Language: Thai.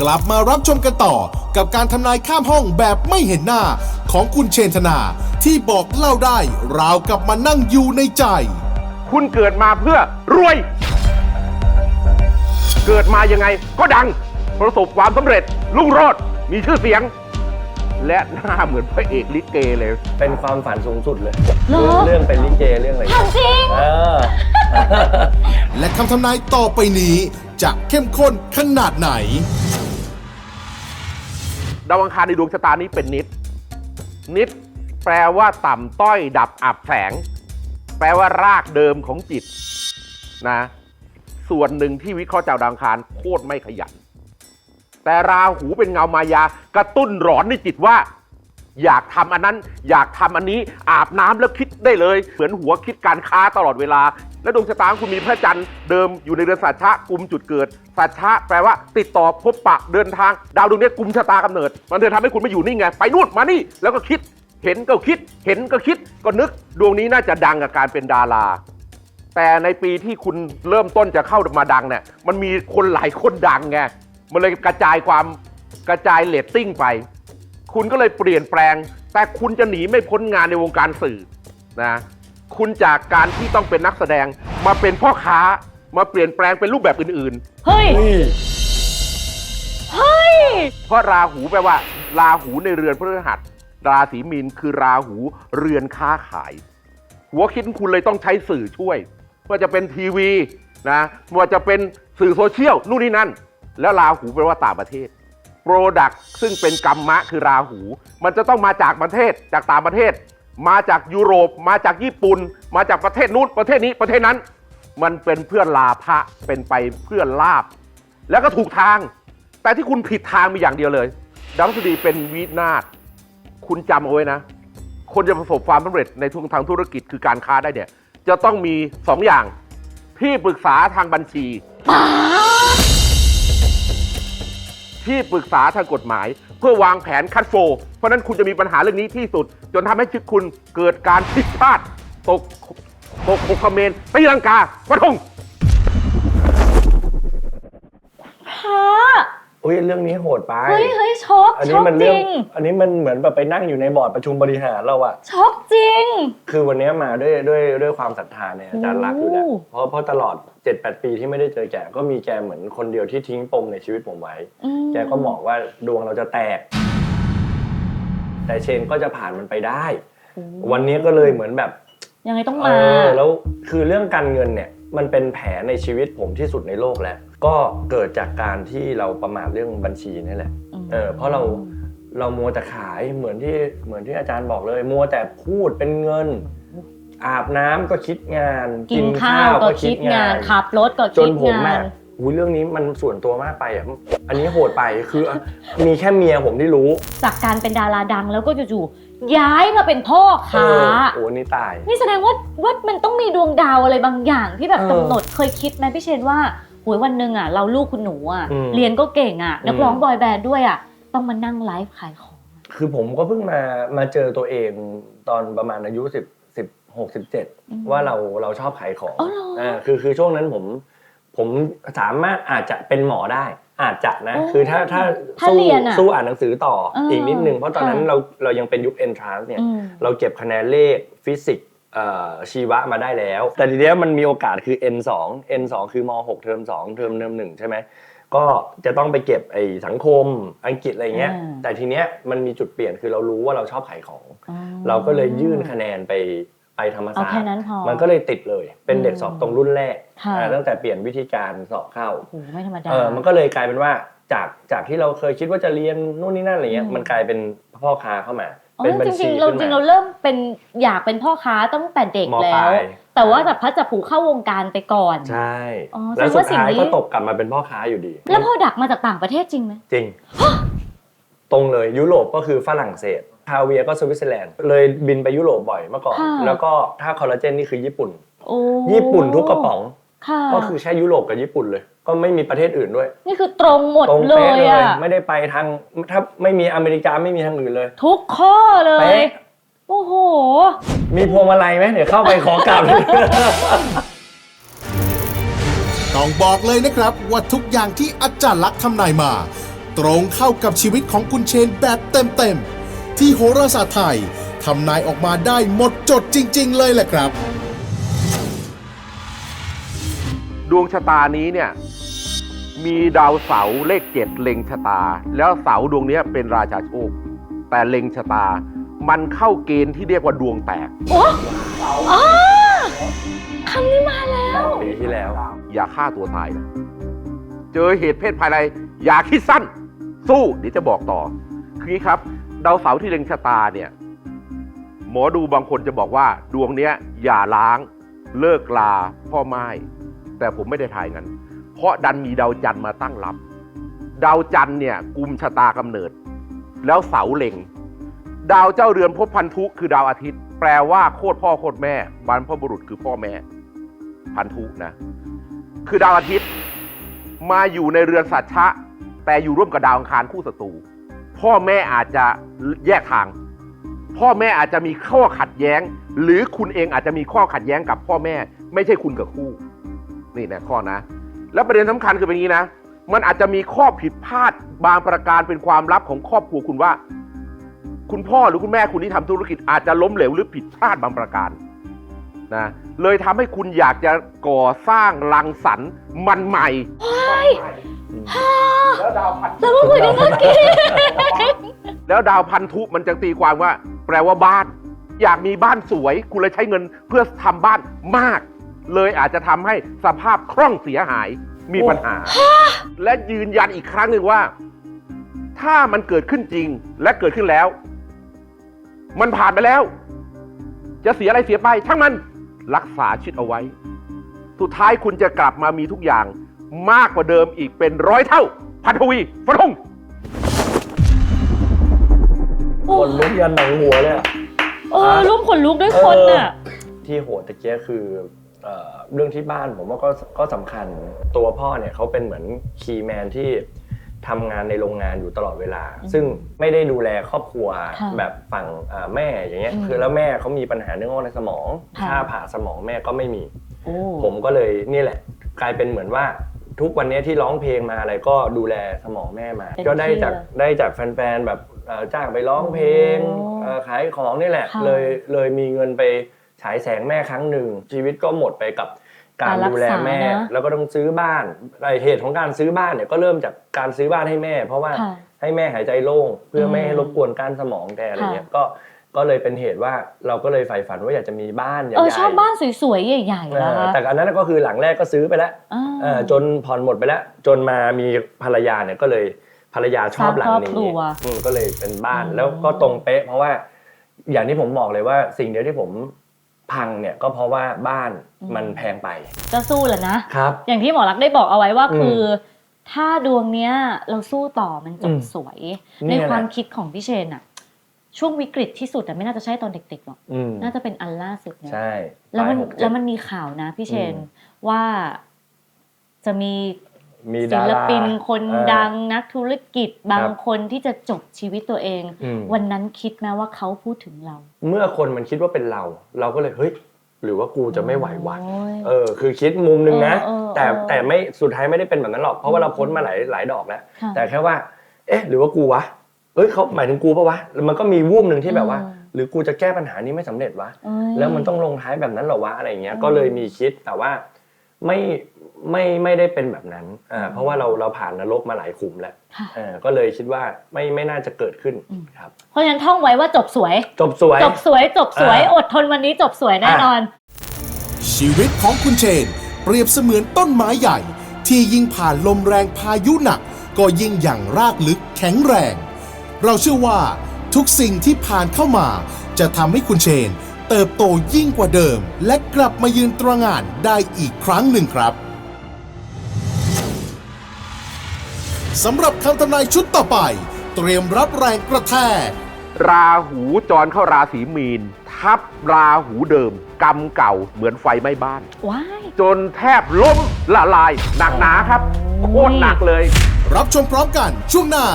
กลับมารับชมกันต่อกับการทำนายข้ามห้องแบบไม่เห็นหน้าของคุณเชนธนา ที่บอกเล่าได้ราวกับมานั่งอยู่ในใจ คุณเกิดมาเพื่อรวย เกิดมายังไงก็ดัง ประสบความสำเร็จรุ่งโรจน์มีชื่อเสียง และหน้าเหมือนพระเอกลิเกเลย เป็นความฝันสูงสุดเลย เหรอ เรื่องเป็นลิเกเรื่องอะไรถามจริง เออ และคำทำนายต่อไปนี้จะเข้มข้นขนาดไหน ดาวอังคารในดวงชะตานี้เป็นนิด นิดแปลว่าต่ำต้อยดับอับแสง แปลว่ารากเดิมของจิตนะ ส่วนหนึ่งที่วิเคราะห์เจ้าดาวอังคารโคตรไม่ขยัน แต่ราหูเป็นเงามายากระตุ้นหลอนในจิตว่า อยากทำอันนั้น อยากทำอันนี้อาบน้ำแล้วคิดได้เลย เหมือนหัวคิดการค้าตลอดเวลา และดวงชะตาของคุณมีพระจันทร์เดิมอยู่ในเรือนสัชชะกุมจุดเกิดสัชชะแปลว่าติดต่อพบปะเดินทาง ดาวดวงนี้กุมชะตากำเนิด มันเลยทำให้คุณไม่อยู่นี่ไง ไปนู่นมานี่แล้วก็คิด เห็นก็คิด เห็นก็คิดก็นึก ดวงนี้น่าจะดังกับการเป็นดารา แต่ในปีที่คุณเริ่มต้นจะเข้ามาดังเนี่ยมันมีคนหลายคนดังไงมันเลยกระจายความกระจายเลตติ้งไป คุณก็เลยเปลี่ยนแปลง แต่คุณจะหนีไม่พ้นงานในวงการสื่อนะ คุณจากการที่ต้องเป็นนักแสดงมาเป็นพ่อค้ามาเปลี่ยนแปลงเป็นรูปแบบอื่นเฮ้ยเฮ้ย ๆ เพราะราหูแปลว่า ราหูในเรือนพฤหัส ราศีมีนคือราหูเรือนค้าขาย หัวคิดของคุณเลยต้องใช้สื่อช่วยว่าจะเป็นทีวีนะว่าจะเป็นสื่อโซเชียลนู่นนี่นั่น แล้วราหูแปลว่าต่างประเทศ โปรดักซึ่งเป็นกรรมะคือราหู มันจะต้องมาจากประเทศจากต่างประเทศ มาจากยุโรปมาจากญี่ปุ่น มาจากประเทศนู้นประเทศนี้ประเทศนั้น มันเป็นเพื่อลาภะเป็นไปเพื่อลาบ แล้วก็ถูกทาง แต่ที่คุณผิดทางมีอย่างเดียวเลยดาวพฤหัสบดีเป็นวินาศคุณจำเอาไว้นะ คนจะประสบความสำเร็จในทุกทางธุรกิจคือการค้าได้เนี่ย จะต้องมีสองอย่างที่ปรึกษาทางบัญชี ที่ปรึกษาทางกฎหมาย เพื่อวางแผนคัดโฟเพราะฉะนั้นคุณจะมีปัญหาเรื่องนี้ที่สุด จนทำให้ชีวิตคุณเกิดการผิดพลาดตกตกหกคเมนตีลังกาวันธง อุ้ยเรื่องนี้โหดไป เฮ้ยเฮ้ยช็อกอันช็นี้อกมันจเรื่ริอง ง อันนี้มันเหมือนแบบไปนั่งอยู่ในบอร์ดประชุมบริหารเราอะช็อกจริง คือวันนี้มาด้วยด้วยด้วยความศรัทธาเนี่ยอาจารย์รักอยู่แล้ว โอ้ เพราะเพราะตลอด 7-8 ปีที่ไม่ได้เจอแก ก็มีแกเหมือนคนเดียวที่ทิ้งปมในชีวิตผมไว้ อืมแกก็บอกว่าดวงเราจะแตก แต่เชนก็จะผ่านมันไปได้วันนี้ก็เลยเหมือนแบบยังไงต้องเอมา อแล้วคือเรื่องการเงินเนี่ย มันเป็นแผลในชีวิตผมที่สุดในโลกแล้ว ก็เกิดจากการที่เราประมาทเรื่องบัญชีนี่แหละมเออเพราะเราเรามัวแต่ขายเหมือนที่เหมือนที่อาจารย์บอกเลย มัวแต่พูดเป็นเงิน อาบน้ำก็คิดงาน กินข้าวก็คิดงานขับรถก็จคินดผมงาอะน อุ้ยเรื่องนี้มันส่วนตัวมากไปอะอันนี้โหดไปคือมีแค่เมียผมที่รู้ จากการเป็นดาราดังแล้วก็จู่ๆย้ายมาเป็นพ่อเอค้าอโอ้นี่ตาย นี่แสดงว่าว่ามันต้องมีดวงดาวอะไรบางอย่างที่แบบเออกำหนดเคยคิดไหมพี่เชนว่าโหยวันหนึ่งอะเราลูกคุณหนูอะอืมเรียนก็เก่งอะนักร้องอืมบอยแบนด์ด้วยอะต้องมานั่งไลฟ์ขายของ คือผมก็เพิ่งมามาเจอตัวเองตอนประมาณอายุสิบสิบหกสิบเจ็ดอืมว่าเราเราชอบขายของอ๋อเหรออ่าคือคือช่วงนั้นผม ผมสามารถอาจจะเป็นหมอได้ อาจจะนะโอ้คือถ้าถ้าถ้าสู้เรียนอะสู้อ่านหนังสือต่อเอออีอีกนิดนึง เพราะตอนนั้นค่ะเราเรายังเป็นยุค entrance เนี่ยอืมเราเก็บคะแนนเลขฟิสิกส์เอ่อชีวะมาได้แล้ว แต่ทีเนี้ยมันมีโอกาสคือ N2 N2 คือม 6 เทอม2เทอมเทอมหนึ่งใช่ไหมก็จะต้องไปเก็บไอ้สังคมอังกฤษอะไรเงี้ยอ่าแต่ทีเนี้ยมันมีจุดเปลี่ยนคือเรารู้ว่าเราชอบขายของอ๋อเราก็เลยยื่นคะแนนไป ไปธรรมเอาศาสตแค่ร์นั้นพอมันก็เลยติดเลย เป็นเด็กอืมสอบตรงรุ่นแรกค่ะอ่าตั้งแต่เปลี่ยนวิธีการสอบเข้าโอ้โหไม่ธรรมดาเออมันก็เลยกลายเป็นว่าจากจากที่เราเคยคิดว่าจะเรียนนู่นนี่นั่นอะไรเงี้ยอืมมันกลายเป็นพ่อค้าเข้ามาอ๋อเป็นบัญจชีริงๆเราขึ้นจริงๆมาเราเริ่มเป็นอยากเป็นพ่อค้าตั้งแต่เด็กมแล้ปลาวยแต่ว่าแบบพัดจับผูเข้าวงการไปก่อนใช่อ๋อแล้วแสดงสุว่าดสิ่งท้ายนี้ก็ตกกลับมาเป็นพ่อค้าอยู่ดี แล้วพอดักมาจากต่างประเทศจริงไหมจริง ตรงเลยยุโรปก็คือฝรั่งเศส คาเวียร์ก็สวิตเซอร์แลนด์เลยบินไปยุโรปบ่อยเมื่อก่อน ค่ะแล้วก็ถ้าคอลลาเจนนี่คือญี่ปุ่นโอ้ญี่ปุ่นทุกกระป๋อง ค่ะก็คือแค่ยุโรปกับญี่ปุ่นเลย ก็ไม่มีประเทศอื่นด้วย นี่คือตรงหมดตรงเลเป๊ะยเลยอะไม่ได้ไปทางถ้าไม่มีอเมริกาไม่มีทางอื่นเลย ทุกข้อเลย เป๊ะ โอ้โห มีพวงมาลัยไหมเดี๋ยวเข้าไปขอกลับ ต้องบอกเลยนะครับว่าทุกอย่างที่อาจารย์ลักษณ์ทำนายมา ตรงเข้ากับชีวิตของคุณเชนแบบเต็มๆ ที่โหราศาสตร์ไทยทำนายออกมาได้หมดจดจริง ๆ เลยแหละครับ ดวงชะตานี้เนี่ยมีดาวเสาร์เลขเจ็ดเล็งชะตา แล้วเสาร์ดวงเนี้ยเป็นราชาโชค แต่เล็งชะตา มันเข้าเกณฑ์ที่เรียกว่าดวงแตก โอ้อ๋อคำนี้มาแล้ว ปีที่แล้ว อย่าฆ่าตัวตายนะเจอเหตุเพศภายในอย่าคิดสั้น สู้เดี๋ยวจะบอกต่อคืออย่างนี้ครับ ดาวเสาร์ที่เล็งชะตาเนี่ยหมอดูบางคนจะบอกว่าดวงเนี้ยอย่าล้างเลิกลาพ่อไม้แต่ผมไม่ได้ทายงั้น เพราะดันมีดาวจันทร์มาตั้งรับ ดาวจันทร์เนี่ยกุมชะตากำเนิด แล้วเสาเล็ง ดาวเจ้าเรือนภพพันธุคือดาวอาทิตย์ แปลว่าโคตรพ่อโคตรแม่บรรพบุรุษคือพ่อแม่ พันธุนะ คือดาวอาทิตย์มาอยู่ในเรือนสัตชะแต่อยู่ร่วมกับดาวอังคารคู่ศัตรู พ่อแม่อาจจะแยกทาง พ่อแม่อาจจะมีข้อขัดแย้ง หรือคุณเองอาจจะมีข้อขัดแย้งกับพ่อแม่ ไม่ใช่คุณกับคู่ นี่นะข้อนะ แล้วประเด็นสำคัญคือเป็นอย่างนี้นะ มันอาจจะมีข้อผิดพลาดบางประการเป็นความลับของครอบครัวคุณว่า คุณพ่อหรือคุณแม่คุณที่ทำธุรกิจอาจจะล้มเหลวหรือผิดพลาดบางประการ นะเลยทำให้คุณอยากจะก่อสร้างรังสรรค์มันใหม่แล้วดาวพันแล้วเพิ่งคุยกันเมื่อกี้แล้วดาวพันธุมันจะตีความว่า แปลว่าบ้าน อยากมีบ้านสวย คุณเลยใช้เงินเพื่อทำบ้านมาก เลยอาจจะทำให้สภาพคล่องเสียหายมีปัญหา และยืนยันอีกครั้งหนึ่งว่า ถ้ามันเกิดขึ้นจริงและเกิดขึ้นแล้ว มันผ่านไปแล้ว จะเสียอะไรเสียไปช่างมัน รักษาชิดเอาไว้ สุดท้ายคุณจะกลับมามีทุกอย่างมากกว่าเดิมอีกเป็นร้อยเท่า พันทวีฟนธงคนลุกยันหนังหัวเลยอะ เออรูปขนลุกด้วยคนน่ะที่โหดตะเกียคือเอ่อเรื่องที่บ้านผมว่าก็ก็สำคัญตัวพ่อเนี่ยเขาเป็นเหมือนคีย์แมนที่ ทำงานในโรงงานอยู่ตลอดเวลา ซึ่งไม่ได้ดูแลครอบครัวค่ะแบบฝั่งอ่าแม่อย่างเงี้ยอืมคือแล้วแม่เขามีปัญหาเรื่องงอกในสมองค่ะค่าผ่าสมองแม่ก็ไม่มีโอ้ผมก็เลยนี่แหละ กลายเป็นเหมือนว่าทุกวันนี้ที่ร้องเพลงมาอะไรก็ดูแลสมองแม่มา ก็ได้จากได้จากแฟนๆแบบเอ่อจ้างไปร้องเพลงเอ่อขายของนี่แหละ เลยเลยมีเงินไปฉายแสงแม่ครั้งหนึ่งชีวิตก็หมดไปกับ การดูแลแม่ แล้วก็ต้องซื้อบ้านไอเหตุของการซื้อบ้านเนี่ยก็เริ่มจากการซื้อบ้านให้แม่ เพราะว่าค่ะให้แม่หายใจโล่ง เพื่อไม่อืมให้รบกวนการสมองแกอะไรเงี้ยค่ะก็ก็เลยเป็นเหตุว่าเราก็เลยใฝ่ฝันว่าอยากจะมีบ้านใหญ่เออๆชอบบ้านสวยๆใหญ่ๆเอนะอคะแต่อันนั้นก็คือหลังแรกก็ซื้อไปแล้วอ่าเออจนผ่อนหมดไปแล้ว จนมามีภรรยาเนี่ยก็เลยภรรยาชอบหลังสร้างครอบนี้ครัวอืมก็เลยเป็นบ้านอืมแล้วก็ตรงเป๊ะ เพราะว่าอย่างที่ผมบอกเลยว่าสิ่งเดียวที่ผม พังเนี่ยก็เพราะว่าบ้านมันแพงไป ก็สู้แหละนะครับ อย่างที่หมอรักษณ์ได้บอกเอาไว้ว่าอืมคือ ถ้าดวงเนี้ยเราสู้ต่อมันจอืบมสวยเนี่ในยแหละความคิดของพี่เชนอะช่วงวิกฤตที่สุดแต่ไม่น่าจะใช่ตอนเด็กๆหรอกอืมน่าจะเป็นอันล่าสุดเนี่ยใช่แล้วมันปายหกเจ็ดแล้วมันมีข่าวนะพี่เชนอืมว่าจะมี มีศิดาลรา ปินคนเออดังนักธุรกิจบางครับคนที่จะจบชีวิตตัวเอง อืม วันนั้นคิดไหมว่าเขาพูดถึงเราเมื่อคนมันคิดว่าเป็นเรา เราก็เลยเฮ้ย หรือว่ากูจะไม่ไหววะโอ้ย เออ คือคิดมุมหนึงนะ เออเออแต่เออแต่ไม่สุดท้ายไม่ได้เป็นแบบนั้นหรอกเพราะว่าเราพ้นมาหลายหลายดอกแล้วค่ะแต่แค่ว่า เอ๊ะ หรือว่ากูวะเอ้ยเขาหมายถึงกูปะวะแล้วมันก็มีวูบหนึ่งที่แบบว่า อืม หรือกูจะแก้ปัญหานี้ไม่สำเร็จวะ เอ้ย แล้วมันต้องลงท้ายแบบนั้นเหรอวะอะไรเงี้ย อืมก็เลยมีคิดแต่ว่าไม่ ไม่ไม่ได้เป็นแบบนั้นอ่าเพราะว่าเราเราผ่านนรกมาหลายขุมแล้วค่ะ อ่าก็เลยคิดว่าไม่ไม่น่าจะเกิดขึ้นอืม ครับ เพราะฉะนั้นท่องไว้ว่าจบสวย จบสวย จบสวย จบสวยอ่าอดทนวันนี้จบสวยแน่นอน ชีวิตของคุณเชน เปรียบเสมือนต้นไม้ใหญ่ ที่ยิ่งผ่านลมแรงพายุหนัก ก็ยิ่งอย่างรากลึกแข็งแรง เราเชื่อว่าทุกสิ่งที่ผ่านเข้ามา จะทำให้คุณเชน เติบโตยิ่งกว่าเดิม และกลับมายืนตระหง่านได้อีกครั้งหนึ่งครับ สำหรับคำทำนายชุดต่อไป เตรียมรับแรงกระแทกราหูจรเข้าราศีมีน ทับราหูเดิม กรรมเก่าเหมือนไฟไหม้บ้าน ว้ายจนแทบล้มละลาย หนักหนาครับ โคตรหนักเลย รับชมพร้อมกันช่วงหน้า